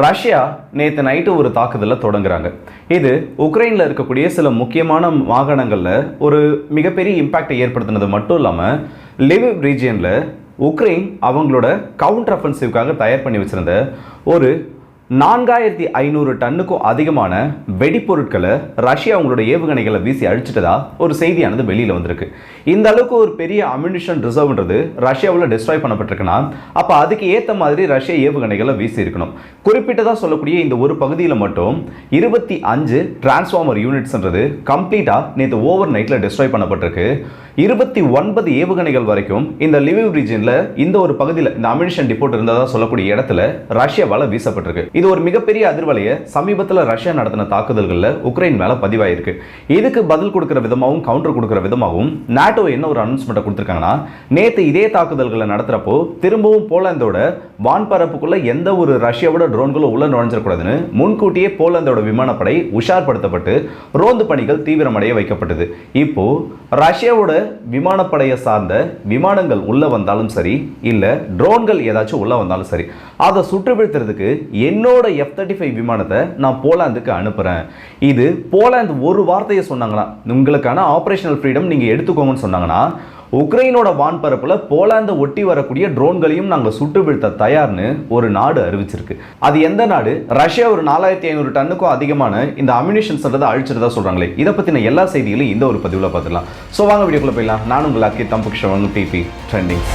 Russia நேற்று night ஒரு தாக்குதலை தொடங்குறாங்க. இது உக்ரைனில் இருக்கக்கூடிய சில முக்கியமான மாகாணங்களில் ஒரு மிகப்பெரிய இம்பேக்டை ஏற்படுத்தினது மட்டும் இல்லாமல் லிவ் ரீஜியனில் உக்ரைன் அவங்களோட கவுண்டர் அஃபென்சிவ்காக தயார் பண்ணி வச்சிருந்த ஒரு நான்காயிரத்தி ஐநூறு டன்னுக்கும் அதிகமான வெடிப்பொருட்களை ரஷ்யா அவங்களோட ஏவுகணைகளை வீசி அழிச்சிட்டதா ஒரு செய்தியானது வெளியில் வந்திருக்கு. இந்த அளவுக்கு ஒரு பெரிய அம்யூனிஷன் ரிசர்வ்ன்றது ரஷ்யாவில் டிஸ்ட்ராய் பண்ணப்பட்டிருக்குன்னா அப்போ அதுக்கு ஏற்ற மாதிரி ரஷ்யா ஏவுகணைகளை வீசி இருக்கணும். குறிப்பிட்டதாக சொல்லக்கூடிய இந்த ஒரு பகுதியில் மட்டும் இருபத்தி அஞ்சு டிரான்ஸ்ஃபார்மர் யூனிட்ஸ்ன்றது கம்ப்ளீட்டாக நேற்று ஓவர் நைட்டில் டிஸ்ட்ராய் பண்ணப்பட்டிருக்கு. இருபத்தி ஒன்பது ஏவுகணைகள் வரைக்கும் இந்த லிவிவ் ரீஜனில் இந்த ஒரு பகுதியில் இந்த அம்யூனிஷன் டிப்போட் இருந்ததா சொல்லக்கூடிய இடத்துல ரஷ்யாவால் வீசப்பட்டிருக்கு. இது ஒரு மிகப்பெரிய அதிர்வலையை சமீபத்தில் ரஷ்யா நடத்தின தாக்குதல்களில் உக்ரைன் மேலே பதிவாயிருக்கு. இதுக்கு பதில் கொடுக்குற விதமாகவும் கவுண்டர் கொடுக்குற விதமாகவும் நாட்டோ என்ன ஒரு அனௌன்ஸ்மெண்ட்டை கொடுத்துருக்காங்கன்னா நேற்று இதே தாக்குதல்களை நடத்துகிறப்போ திரும்பவும் போலாந்தோட வான்பரப்புக்குள்ள எந்த ஒரு ரஷ்யாவோட ட்ரோன்களும் உள்ள நுழைஞ்சிடக்கூடாதுன்னு முன்கூட்டியே போலாந்தோட விமானப்படை உஷார்படுத்தப்பட்டு ரோந்து பணிகள் தீவிரமடைய வைக்கப்பட்டது. இப்போ ரஷ்யாவோட விமானப்படையை சார்ந்த விமானங்கள் உள்ள வந்தாலும் சரி இல்லை ட்ரோன்கள் ஏதாச்சும் உள்ள வந்தாலும் சரி அதை சுற்று வீழ்த்துறதுக்கு என்னோட எஃப் தேர்ட்டி ஃபைவ் விமானத்தை நான் போலாந்துக்கு அனுப்புகிறேன் இது போலாந்து ஒரு வார்த்தையை சொன்னாங்களா உங்களுக்கான ஆப்ரேஷனல் ஃப்ரீடம் நீங்கள் எடுத்துக்கோங்கன்னு சொன்னாங்கன்னா உக்ரைனோட வான்பரப்பில் போலாந்தை ஒட்டி வரக்கூடிய ட்ரோன்களையும் நாங்கள் சுட்டு வீழ்த்த தயார்னு ஒரு நாடு அறிவிச்சிருக்கு. அது எந்த நாடு? ரஷ்யா ஒரு நாலாயிரத்தி ஐநூறு டன்னுக்கும் அதிகமான இந்த அம்யூனிஷன்ஸ்ன்றதை அழிச்சிருந்தா சொல்கிறாங்களே இதை பற்றின எல்லா செய்திகளையும் இந்த ஒரு பதிவில் பார்த்துக்கலாம் ஸோ வாங்க வீடியோக்குள்ள போயிடலாம். நான் உங்கள் அக்கி தம்புக்ஷவன் டிபி ட்ரெண்டிங்ஸ்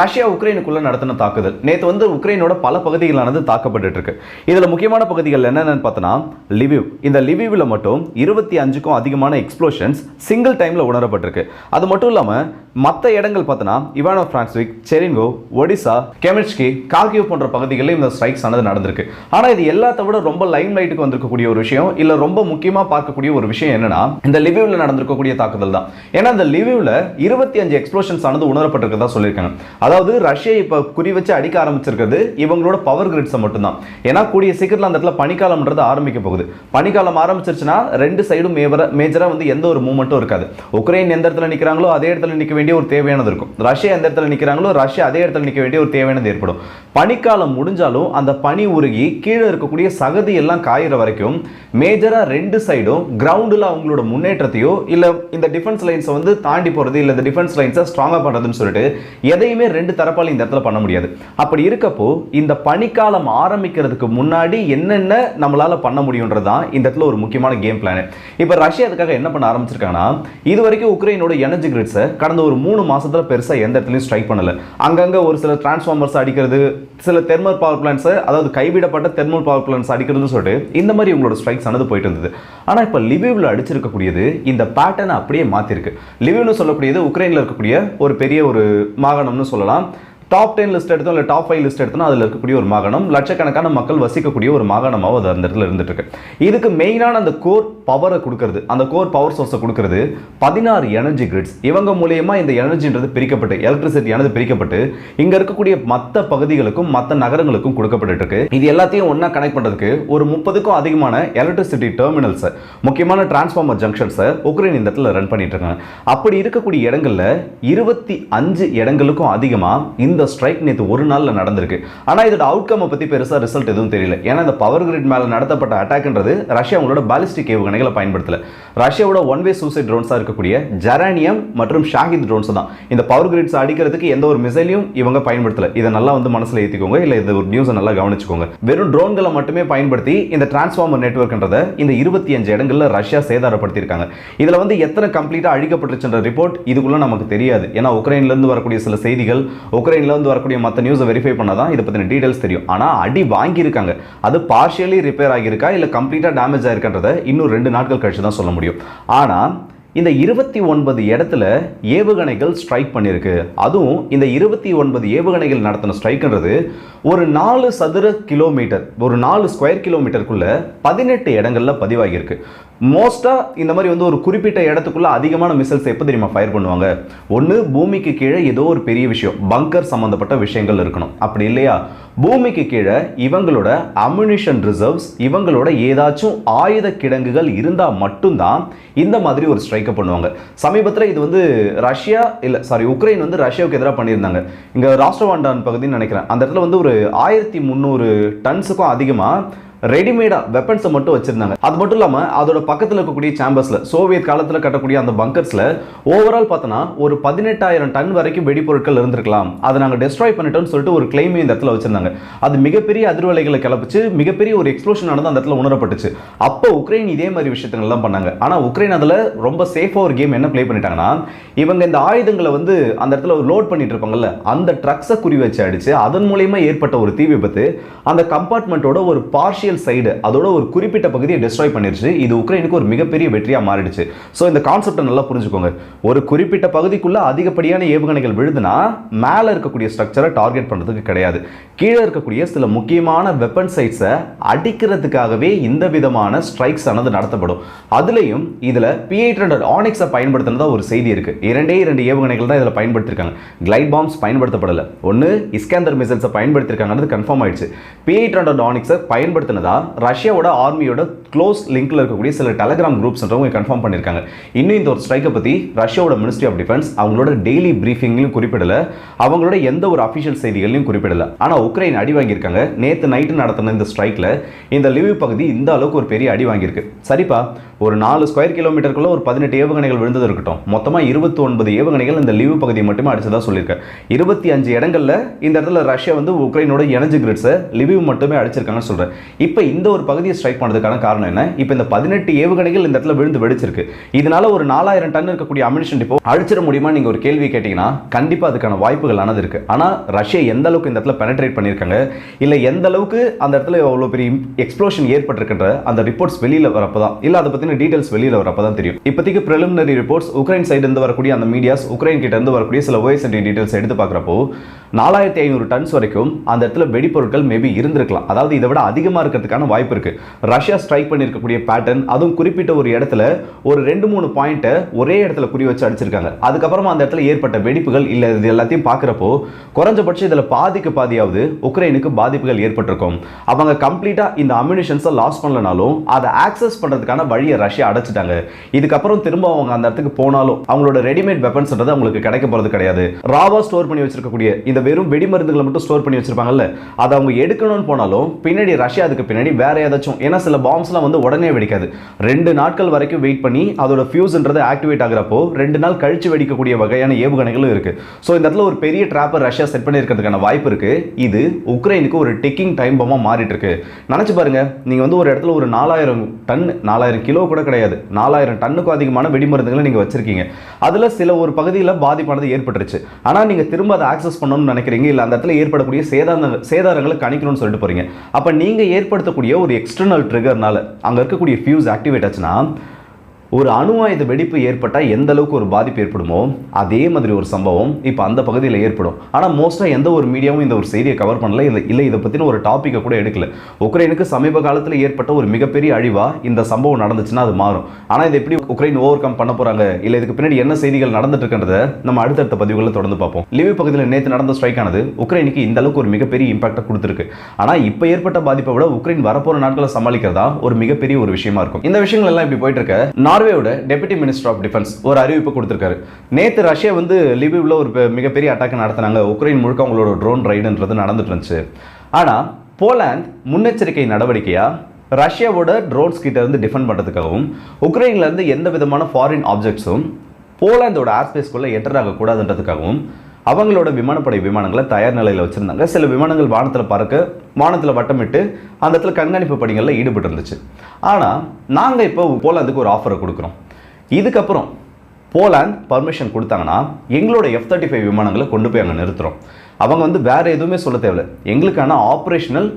ரஷ்யா உக்ரைனுக்குள்ளே நடத்தின தாக்குதல். நேற்று வந்து உக்ரைனோட பல பகுதிகளானது தாக்கப்பட்டு இருக்கு இதில் முக்கியமான பகுதிகள் என்னென்னு பார்த்தோன்னா லிவிவ். இந்த லிவிவில் மட்டும் இருபத்தி அஞ்சுக்கும் அதிகமான எக்ஸ்ப்ளோஷன்ஸ் சிங்கிள் டைமில் உணரப்பட்டிருக்கு. அது மட்டும் இல்லாமல் மற்ற இடங்கள் பார்த்தோன்னா இவானோ பிரான்ஸ்விக் செரின்கோ ஒடிசா கெமிச்கி கார்கிவ் போன்ற பகுதிகளில் இந்த ஸ்ட்ரைக்ஸ் ஆனது நடந்திருக்கு. ஆனால் இது எல்லாத்த விட ரொம்ப லைம் லைட்டுக்கு வந்திருக்கக்கூடிய ஒரு விஷயம் இல்லை ரொம்ப முக்கியமாக பார்க்கக்கூடிய ஒரு விஷயம் என்னன்னா இந்த லிவிவில் நடந்திருக்கக்கூடிய தாக்குதல் தான். ஏன்னா இந்த லிவிவில் இருபத்தி அஞ்சு எக்ஸ்ப்ளோஷன்ஸ் ஆனது உணரப்பட்டிருக்கதா சொல்லியிருக்காங்க. அதாவது ரஷ்யா இப்போ குறி வச்சு அடிக்க ஆரம்பிச்சிருக்கிறது இவங்களோட பவர் கிரிட்ஸை மட்டும்தான். ஏன்னா கூடிய சீக்கிரத்தில் அந்த இடத்துல பனிக்காலம்ன்றது ஆரம்பிக்க போகுது. பனிக்காலம் ஆரம்பிச்சிருச்சுன்னா ரெண்டு சைடும் மேவர மேஜராக வந்து எந்த ஒரு மூமெண்ட்டும் இருக்காது. உக்ரைன் எந்த இடத்துல நிற்கிறாங்களோ அதே இடத்துல நிற்க வேண்டிய ஒரு தேவையானது இருக்கும். ரஷ்யா எந்த இடத்துல நிற்கிறாங்களோ ரஷ்யா அதே இடத்துல நிற்க வேண்டிய ஒரு தேவையானது ஏற்படும். பனிக்காலம் முடிஞ்சாலும் அந்த பனி உருகி கீழே இருக்கக்கூடிய சகதி எல்லாம் காயிற வரைக்கும் மேஜராக ரெண்டு சைடும் கிரவுண்டில் அவங்களோட முன்னேற்றத்தையோ இல்லை இந்த டிஃபென்ஸ் லைன்ஸை வந்து தாண்டி போகிறது இல்லை இந்த டிஃபென்ஸ் லைன்ஸை ஸ்ட்ராங்காக பண்ணுறதுன்னு சொல்லிட்டு எதையுமே ரெண்டு தரப்பால் இந்த இடத்துல பண்ண முடியாது. அப்படி இருக்கப்போ இந்த பனிக்காலம் ஆரம்பிக்கிறதுக்கு முன்னாடி என்னென்ன நம்மளால பண்ண முடியுன்றது தான் இந்த இடத்துல ஒரு முக்கியமான கேம் பிளான் இப்போ ரஷ்யா அதுக்காக என்ன பண்ண ஆரம்பிச்சிருக்காங்கன்னா இது வரைக்கும் உக்ரைனோட எனர்ஜி கிரிட்ஸை கடந்த ஒரு மூணு மாசத்துல பெருசாக எந்த இடத்துலையும் ஸ்ட்ரைக் பண்ணல. அங்கங்க ஒரு சில டிரான்ஸ்ஃபார்மர்ஸ் அடிக்கிறது சில தெர்மல் பவர் பிளான்ஸை அதாவது கைவிடப்பட்ட தெர்மல் பவர் பிளான்ஸ் அடிக்கிறதுன்னு சொல்லிட்டு இந்த மாதிரி உங்களோட ஸ்ட்ரைக்ஸ் ஆனது போயிட்டு இருந்தது. ஆனால் இப்போ லிவிவில் அடிச்சிருக்கக்கூடியது இந்த பேட்டர்னை அப்படியே மாற்றிருக்கு லிவிவ்னு சொல்லக்கூடியது உக்ரைனில் இருக்கக்கூடிய ஒரு பெரிய ஒரு மாகாணம்னு சொல்லலாம். டாப் டென் லிஸ்ட் எடுத்தோம் இல்லை டாப் ஃபைவ் லிஸ்ட் எடுத்தோம் அதில் இருக்கக்கூடிய ஒரு மாகாணம். லட்சக்கணக்கான மக்கள் வசிக்கக்கூடிய ஒரு மாகாணமாக அது அந்த இடத்துல இருந்துட்டு இருக்கு. இதுக்கு மெயினான அந்த கோர் பவரை கொடுக்கறது அந்த கோர் பவர் சோர்ஸை கொடுக்கறது பதினாறு எனர்ஜி கிரிட்ஸ் இவங்க மூலியமா இந்த எனர்ஜின்றது பிரிக்கப்பட்டு எலக்ட்ரிசிட்டியானது பிரிக்கப்பட்டு இங்க இருக்கக்கூடிய மற்ற பகுதிகளுக்கும் மற்ற நகரங்களுக்கும் கொடுக்கப்பட்டு இருக்கு. இது எல்லாத்தையும் ஒன்றா கனெக்ட் பண்ணுறதுக்கு ஒரு முப்பதுக்கும் அதிகமான எலக்ட்ரிசிட்டி டெர்மினல்ஸை முக்கியமான டிரான்ஸ்ஃபார்மர் ஜங்ஷன்ஸை உக்ரைன் இந்த இடத்துல ரன் பண்ணிட்டு இருக்காங்க. அப்படி இருக்கக்கூடிய இடங்கள்ல இருபத்தி அஞ்சு இடங்களுக்கும் அதிகமாக இந்த ஸ்ட்ரைக் நேற்று ஒரு நாளில் நடந்திருக்கு. ஆனால் இதோட அவுட்கம்மை பற்றி பெருசாக ரிசல்ட் எதுவும் தெரியல. ஏன்னா இந்த பவர் கிரிட் மேலே நடத்தப்பட்ட அட்டாக்ன்றது ரஷ்யா அவங்களோட பாலிஸ்டிக் ஏவுகணைகளை பயன்படுத்தல. ரஷ்யாவோட ஒன் வே சூசைட் ட்ரோன்ஸாக இருக்கக்கூடிய ஜெரானியம் மற்றும் ஷாஹித் ட்ரோன்ஸ் தான். இந்த பவர் கிரிட்ஸ் அடிக்கிறதுக்கு எந்த ஒரு மிசைலையும் இவங்க பயன்படுத்தல. இதை நல்லா வந்து மனசில் ஏற்றிக்கோங்க இல்லை இந்த ஒரு நியூஸை நல்லா கவனிச்சுக்கோங்க. வெறும் ட்ரோன்களை மட்டுமே பயன்படுத்தி இந்த டிரான்ஸ்ஃபார்மர் நெட்ஒர்க்ன்றதை இந்த இருபத்தி அஞ்சு இடங்களில் ரஷ்யா சேதாரப்படுத்தியிருக்காங்க. இதில் வந்து எத்தனை கம்ப்ளீட்டாக அழிக்கப்பட்டுச்சுன்ற ரிப்போர்ட் இதுக்குள்ளே நமக்கு தெரியாது. ஏன்னா உக்ரைன்லேருந்து வரக்கூடிய சில செய்திகள் உக்ரைன் இருந்து வரக்கூடிய மற்ற நியூஸை வெரிஃபை பண்ணால் தான் இதை பற்றின டீடைல்ஸ் தெரியும். ஆனால் அடி வாங்கியிருக்காங்க. அது பார்ஷியலி ரிப்பேர் ஆகியிருக்கா இல்லை கம்ப்ளீட்டாக டேமேஜ் ஆயிருக்கன்றதை இன்னும் ரெண்டு நாட்கள் கழிச்சு தான் சொல்ல முடியும். ஆனால் இந்த இருபத்தி ஒன்பது இடத்துல ஏவுகணைகள் ஸ்ட்ரைக் பண்ணியிருக்கு. அதுவும் இந்த இருபத்தி ஒன்பது ஏவுகணைகள் நடத்தின ஸ்ட்ரைக்ன்றது ஒரு நாலு சதுர கிலோமீட்டர் ஒரு நாலு ஸ்கொயர் கிலோமீட்டருக்குள்ள பதினெட்டு இடங்கள்ல பதிவாகியிருக்கு. மோஸ்ட்டாக இந்த மாதிரி வந்து ஒரு குறிப்பிட்ட இடத்துக்குள்ளே அதிகமான மிசைல்ஸ் எப்போ தெரியுமா ஃபயர் பண்ணுவாங்க? ஒன்று பூமிக்கு கீழே ஏதோ ஒரு பெரிய விஷயம் பங்கர் சம்மந்தப்பட்ட விஷயங்கள் இருக்கணும். அப்படி இல்லையா? பூமிக்கு கீழே இவங்களோட அம்யூனிஷன் ரிசர்வ்ஸ் இவங்களோட ஏதாச்சும் ஆயுத கிடங்குகள் இருந்தால் மட்டும்தான் இந்த மாதிரி ஒரு ஸ்ட்ரைக்கை பண்ணுவாங்க. சமீபத்தில் இது வந்து ரஷ்யா இல்லை சாரி உக்ரைன் வந்து ரஷ்யாவுக்கு எதிராக பண்ணியிருந்தாங்க. இங்கே ராஷ்டிரவாண்டான் பகுதின்னு நினைக்கிறேன். அந்த இடத்துல வந்து ஒரு ஆயிரத்தி முந்நூறு டன்ஸுக்கும் அதிகமாக ரெடிமேடாக வெப்பன்ஸை மட்டும் வச்சிருந்தாங்க. அது மட்டும் இல்லாமல் அதோட பக்கத்தில் இருக்கக்கூடிய சாம்பர்ஸில் சோவியத் காலத்தில் கட்டக்கூடிய அந்த பங்கர்ஸில் ஓவரால் பார்த்தோன்னா ஒரு பதினெட்டாயிரம் டன் வரைக்கும் வெடிப்பொருட்கள் இருந்திருக்கலாம். அதை நாங்கள் டெஸ்ட்ராய் பண்ணிட்டோம்னு சொல்லிட்டு ஒரு கிளைமே இந்த இடத்துல வச்சிருந்தாங்க. அது மிகப்பெரிய அதிர்வலைகளை கிளப்பிச்சு மிகப்பெரிய ஒரு எக்ஸ்ப்ளோஷன் ஆனது அந்த இடத்துல உணரப்பட்டுச்சு. அப்போ உக்ரைன் இதே மாதிரி விஷயத்தங்கள்லாம் பண்ணாங்க. ஆனால் உக்ரைன் அதில் ரொம்ப சேஃபாக ஒரு கேம் என்ன ப்ளே பண்ணிட்டாங்கன்னா இவங்க இந்த ஆயுதங்களை வந்து அந்த இடத்துல லோட் பண்ணிட்டு இருப்பாங்கல்ல அந்த ட்ரக்ஸை குறி வச்சு அடிச்சு அதன் மூலயமா ஏற்பட்ட ஒரு தீ விபத்து அந்த கம்பார்ட்மெண்ட்டோட ஒரு பார்ஷியல் ரஷ்யன் சைடு அதோட ஒரு குறிப்பிட்ட பகுதியை டெஸ்ட்ராய் பண்ணிருச்சு. இது உக்ரைனுக்கு ஒரு மிகப்பெரிய வெற்றியா மாறிடுச்சு. ஸோ இந்த கான்செப்டை நல்லா புரிஞ்சுக்கோங்க. ஒரு குறிப்பிட்ட பகுதிக்குள்ள அதிகப்படியான ஏவுகணைகள் விழுதுனா மேலே இருக்கக்கூடிய ஸ்ட்ரக்சரை டார்கெட் பண்றதுக்கு கிடையாது. கீழே இருக்கக்கூடிய சில முக்கியமான வெப்பன் சைட்ஸை அடிக்கிறதுக்காகவே இந்த விதமான ஸ்ட்ரைக்ஸ் ஆனது நடத்தப்படும். அதுலேயும் இதில் பி எயிட் ஹண்ட்ரட் ஆனிக்ஸை பயன்படுத்தினதா ஒரு செய்தி இருக்கு. இரண்டே இரண்டு ஏவுகணைகள் தான் இதில் பயன்படுத்திருக்காங்க. கிளைட் பாம்ஸ் பயன்படுத்தப்படலை. ஒன்று இஸ்கேந்தர் மிசைல்ஸை பயன்படுத்திருக்காங்கிறது கன்ஃபார்ம் ஆயிடுச்சு. பி எயிட் ஹண்ட்ரட் ஆனிக்ஸை பயன்படுத்த பயன்படுத்தினதா ரஷ்யாவோட ஆர்மியோட க்ளோஸ் லிங்க்ல இருக்கக்கூடிய சில டெலகிராம் குரூப்ஸ்ன்றவங்க கன்ஃபார்ம் பண்ணியிருக்காங்க இன்னும் இந்த ஒரு ஸ்ட்ரைக்கை பற்றி ரஷ்யாவோட மினிஸ்ட்ரி ஆஃப் டிஃபென்ஸ் அவங்களோட டெய்லி பிரீஃபிங்லையும் குறிப்பிடல. அவங்களோட எந்த ஒரு அஃபிஷியல் செய்திகளையும் குறிப்பிடல. ஆனால் உக்ரைன் அடி வாங்கியிருக்காங்க. நேற்று நைட்டு நடத்தின இந்த ஸ்ட்ரைக்கில் இந்த லிவ் பகுதி இந்த அளவுக்கு ஒரு பெரிய அடி வாங்கியிருக்கு. சரிப்பா ஒரு நாலு ஸ்கொயர் கிலோமீட்டருக்குள்ள ஒரு பதினெட்டு ஏவுகணைகள் விழுந்தது இருக்கட்டும். மொத்தமாக இருபத்தி ஒன்பது ஏவுகணைகள் இந்த லிவ் பகுதியை மட்டுமே அடிச்சதாக சொல்லியிருக்கேன் இருபத்தி அஞ்சு இடங்களில் இந்த இடத்துல ரஷ்யா வந்து உக்ரைனோட எனர்ஜி கிரிட்ஸை லிவிவ் மட்டுமே அடிச்சிருக்காங்கன்னு சொல்கிறேன் இப்போ இந்த ஒரு பகுதியை ஸ்ட்ரைக் பண்ணதுக்கான காரணம் என்ன? இப்போ இந்த பதினெட்டு ஏவுகணைகள் இந்த இடத்துல விழுந்து வெடிச்சிருக்கு. இதனால ஒரு நாலாயிரம் டன் இருக்கக்கூடிய அமினிஷன் டிப்போ அழிச்சிட முடியுமா? நீங்க ஒரு கேள்வி கேட்டீங்கன்னா கண்டிப்பா அதுக்கான வாய்ப்புகள் ஆனது இருக்கு. ஆனா ரஷ்யா எந்த அளவுக்கு இந்த இடத்துல பெனட்ரேட் பண்ணியிருக்காங்க? இல்லை எந்த அளவுக்கு அந்த இடத்துல எவ்வளோ பெரிய எக்ஸ்ப்ளோஷன் ஏற்பட்டிருக்கின்ற அந்த ரிப்போர்ட்ஸ் வெளியில வரப்பதான் இல்லை அதை பற்றின டீட்டெயில்ஸ் வெளியில வரப்போ தான் தெரியும். இப்போதைக்கு ப்ரிலிமினரி ரிப்போர்ட்ஸ் உக்ரைன் சைடு இருந்து வரக்கூடிய அந்த மீடியாஸ் உக்ரைன் கிட்ட இருந்து வரக்கூடிய சில ஓஎஸ்என்டி டீட்டெயில்ஸ் எடுத்து பார்க்குறப்போ நாலாயிரத்தி ஐநூறு டன்ஸ் வரைக்கும் அந்த இடத்துல வெடிப்பொருட்கள் மேபி இருந்திருக்கலாம். அதாவது இதை விட அதிகமாக இருக்கிறதுக்கான வாய்ப்பு இருக்கு. ரஷ்யா ஸ்ட்ரைக் பண்ணியிருக்கக்கூடிய பேட்டர்ன் அதுவும் குறிப்பிட்ட ஒரு இடத்துல ஒரு ரெண்டு மூணு பாயிண்ட்டை ஒரே இடத்துல குறி வச்சு அடிச்சிருக்காங்க. அதுக்கப்புறமா அந்த இடத்துல ஏற்பட்ட வெடிப்புகள் இல்லை இது எல்லாத்தையும் பார்க்குறப்போ குறைஞ்சபட்சம் இதில் பாதிக்கு பாதியாவது உக்ரைனுக்கு பாதிப்புகள் ஏற்பட்டிருக்கும். அவங்க கம்ப்ளீட்டாக இந்த அம்யூனிஷன்ஸை லாஸ் பண்ணலனாலும் அதை ஆக்சஸ் பண்ணுறதுக்கான வழியை ரஷ்யா அடைச்சிட்டாங்க. இதுக்கப்புறம் திரும்ப அவங்க அந்த இடத்துக்கு போனாலும் அவங்களோட ரெடிமேட் வெப்பன்ஸ்ன்றது அவங்களுக்கு கிடைக்க போகிறது கிடையாது. ராவா ஸ்டோர் பண்ணி வச்சிருக்கக்கூடிய இந்த வெறும் வெடிமருந்துகளை மட்டும் ஸ்டோர் பண்ணி வச்சிருப்பாங்கல்ல அதை அவங்க எடுக்கணும்னு போனாலும் பின்னாடி ரஷ்யா அதுக்கு பின்னாடி வேற ஏதாச்சும். ஏன்னா சில பாம்ஸ் பாம்ஸ்லாம் வந்து உடனே வெடிக்காது. ரெண்டு நாட்கள் வரைக்கும் வெயிட் பண்ணி அதோட ஃபியூஸ்ன்றது ஆக்டிவேட் ஆகிறப்போ ரெண்டு நாள் கழிச்சு வெடிக்கக்கூடிய வகையான ஏவுகணைகளும் இருக்கு. ஸோ இந்த இடத்துல ஒரு பெரிய ட்ராப்பர் ரஷ்யா செட் பண்ணியிருக்கிறதுக்கான வாய்ப்பு இருக்கு. இது உக்ரைனுக்கு ஒரு டெக்கிங் டைம் பம்மா மாறிட்டு இருக்கு நினைச்சு பாருங்க நீங்க வந்து ஒரு இடத்துல ஒரு நாலாயிரம் டன் நாலாயிரம் கிலோ கூட கிடையாது. நாலாயிரம் டன்னுக்கும் அதிகமான வெடிமருந்துகளை நீங்க வச்சிருக்கீங்க. அதுல சில ஒரு பகுதியில் பாதிப்பானது ஏற்பட்டுருச்சு. ஆனா நீங்க திரும்ப அதை ஆக்சஸ் பண்ணணும்னு நினைக்கிறீங்க இல்லை அந்த இடத்துல ஏற்படக்கூடிய சேதாரங்கள் சேதாரங்களை கணிக்கணும்னு சொல்லிட்டு போறீங்க. அப்ப நீங்க ஏற்படுத்தக்கூடிய ஒரு எக்ஸ்டர்னல் ட்ரிகர்னால அங்க இருக்கக்கூடிய ஃபியூஸ் ஆக்டிவேட் ஆச்சுன்னா ஒரு அணு ஆயுத வெடிப்பு ஏற்பட்டால் எந்த அளவுக்கு ஒரு பாதிப்பு ஏற்படுமோ அதே மாதிரி ஒரு சம்பவம் இப்போ அந்த பகுதியில் ஏற்படும். ஆனால் மோஸ்ட்டாக எந்த ஒரு மீடியாவும் இந்த ஒரு செய்தியை கவர் பண்ணல. இல்லை இல்லை இதை பற்றின ஒரு டாப்பிக்கை கூட எடுக்கல. உக்ரைனுக்கு சமீப காலத்தில் ஏற்பட்ட ஒரு மிகப்பெரிய அழிவாக இந்த சம்பவம் நடந்துச்சுன்னா அது மாறும். ஆனால் இதை எப்படி உக்ரைன் ஓவர் கம் பண்ண போகிறாங்க இல்லை இதுக்கு பின்னாடி என்ன செய்திகள் நடந்துட்டு இருக்கின்றத நம்ம அடுத்தடுத்த பதிவுகளில் தொடர்ந்து பார்ப்போம். லிவி பகுதியில் நேற்று நடந்த ஸ்ட்ரைக் ஆனது உக்ரைனுக்கு இந்த அளவுக்கு ஒரு மிகப்பெரிய இம்பாக்டை கொடுத்துருக்கு. ஆனால் இப்போ ஏற்பட்ட பாதிப்பை விட உக்ரைன் வரப்போகிற நாட்களை சமாளிக்கிறதா ஒரு மிகப்பெரிய ஒரு விஷயமா இருக்கும். இந்த விஷயங்கள் எல்லாம் இப்படி போயிட்டு இருக்க. நார்வேயோட டெபுட்டி மினிஸ்டர் ஆஃப் டிஃபென்ஸ் ஒரு அறிவிப்பு கொடுத்துருக்காரு. நேற்று ரஷ்யா வந்து லிவிவ்ல ஒரு மிகப்பெரிய அட்டாக் நடத்தினாங்க. உக்ரைன் முழுக்க அவங்களோட ட்ரோன் ரைடுன்றது நடந்துட்டு இருந்துச்சு. ஆனா போலாந்து முன்னெச்சரிக்கை நடவடிக்கையா ரஷ்யாவோட ட்ரோன்ஸ் கிட்ட இருந்து டிஃபெண்ட் பண்றதுக்காகவும் உக்ரைன்ல இருந்து எந்த விதமான ஃபாரின் ஆப்ஜெக்ட்ஸும் போலாந்தோட ஏர்ஸ்பேஸ்குள்ளே என்டர் ஆகக்கூடாதுன்றதுக்காகவும் அவங்களோட விமானப்படை விமானங்களை தயார் நிலையில் வச்சுருந்தாங்க. சில விமானங்கள் வானத்தில் பறக்க வானத்தில் வட்டமிட்டு அந்த இடத்துல கண்காணிப்பு பணிகளில் ஈடுபட்டு இருந்துச்சு. ஆனால் நாங்கள் இப்போ போலாந்துக்கு ஒரு ஆஃபரை கொடுக்குறோம். இதுக்கப்புறம் போலாந்து பர்மிஷன் கொடுத்தாங்கன்னா எங்களோட எஃப் தேர்ட்டி ஃபைவ் விமானங்களை கொண்டு போய் அங்கே நிறுத்துகிறோம் அவங்க வந்து வேறு எதுவுமே சொல்ல தேவையில்ல. எங்களுக்கான ஆப்ரேஷனல்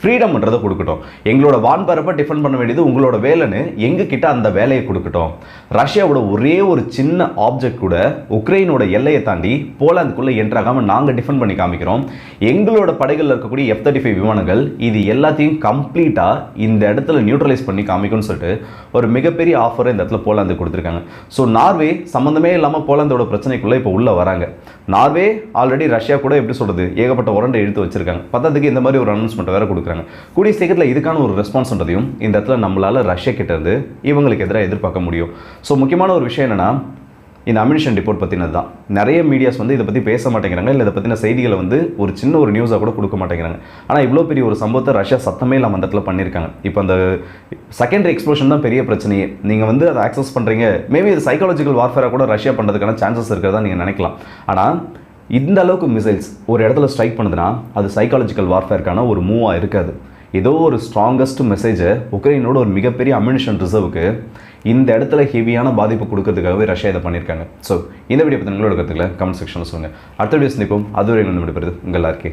ஃப்ரீடம்ன்றதை கொடுக்கட்டும். எங்களோட வான்பரப்பை டிஃபெண்ட் பண்ண வேண்டியது உங்களோட வேலைன்னு எங்ககிட்ட அந்த வேலையை கொடுக்கட்டும். ரஷ்யாவோட ஒரே ஒரு சின்ன ஆப்ஜெக்ட் கூட உக்ரைனோட எல்லையை தாண்டி போலாந்துக்குள்ளே என்ட்ராகாமல் நாங்கள் டிஃபெண்ட் பண்ணி காமிக்கிறோம். எங்களோட படைகளில் இருக்கக்கூடிய எஃப் தேர்ட்டி ஃபைவ் விமானங்கள் இது எல்லாத்தையும் கம்ப்ளீட்டாக இந்த இடத்துல நியூட்ரலைஸ் பண்ணி காமிக்கும்னு சொல்லிட்டு ஒரு மிகப்பெரிய ஆஃபரை இந்த இடத்துல போலாந்து கொடுத்துருக்காங்க. ஸோ நார்வே சம்மந்தமே இல்லாமல் போலாந்தோட பிரச்சனைக்குள்ளே இப்போ உள்ளே வராங்க. நார்வே ஆல்ரெடி ரஷ்யா கூட எப்படி சொல்கிறது ஏகப்பட்ட உரண்டை எடுத்து வச்சிருக்காங்க. பத்தாவதுக்கு இந்த மாதிரி ஒரு அனௌன்ஸ்மெண்ட் வேறு கொடுக்குறாங்க. கூடிய சீக்கிரத்தில் இதுக்கான ஒரு ரெஸ்பான்ஸ்ன்றதையும் இந்த இடத்துல நம்மளால் ரஷ்யா கிட்ட இருந்து இவங்களுக்கு எதிராக எதிர்பார்க்க முடியும். ஸோ முக்கியமான ஒரு விஷயம் என்னன்னா இந்த அமினிஷன் ரிப்போர்ட் பற்றினது தான் நிறைய மீடியாஸ் வந்து இதை பற்றி பேச மாட்டேங்கிறாங்க இல்லை இதை பற்றின செய்திகளை வந்து ஒரு சின்ன ஒரு நியூஸாக கூட கொடுக்க மாட்டேங்கிறாங்க. ஆனால் இவ்வளோ பெரிய ஒரு சம்பவத்தை ரஷ்யா சத்தமே இல்லாமல் அந்த இடத்துல பண்ணியிருக்காங்க. இப்போ அந்த செகண்டரி எக்ஸ்ப்ளோஷன் தான் பெரிய பிரச்சனையே. நீங்கள் வந்து அதை ஆக்சஸ் பண்ணுறீங்க மேபி இது சைக்காலஜிக்கல் வார்ஃபேராக கூட ரஷ்யா பண்ணுறதுக்கான சான்சஸ் இருக்கிறதா நீங்கள் நினைக்கலாம். ஆனால் இந்த அளவுக்கு மிசைல்ஸ் ஒரு இடத்துல ஸ்ட்ரைக் பண்ணுதுன்னா அது சைக்காலஜிக்கல் வார்ஃபேருக்கான ஒரு மூவாக இருக்காது. ஏதோ ஒரு ஸ்ட்ராங்கஸ்ட் மெசேஜை உக்ரைனோட ஒரு மிகப்பெரிய அம்யூனிஷன் ரிசர்வுக்கு இந்த இடத்துல ஹெவியான பாதிப்பு கொடுக்கறதுக்காகவே ரஷ்யா இதை பண்ணியிருக்காங்க. ஸோ இந்த வீடியோ பற்றி உங்களோட கருத்துக்களை கமெண்ட் செக்ஷனில் சொல்லுங்கள் அடுத்த வீடியோ சந்திப்போம். அதுவரை என்ன விடுபடுது உங்கள் எல்லாருக்கே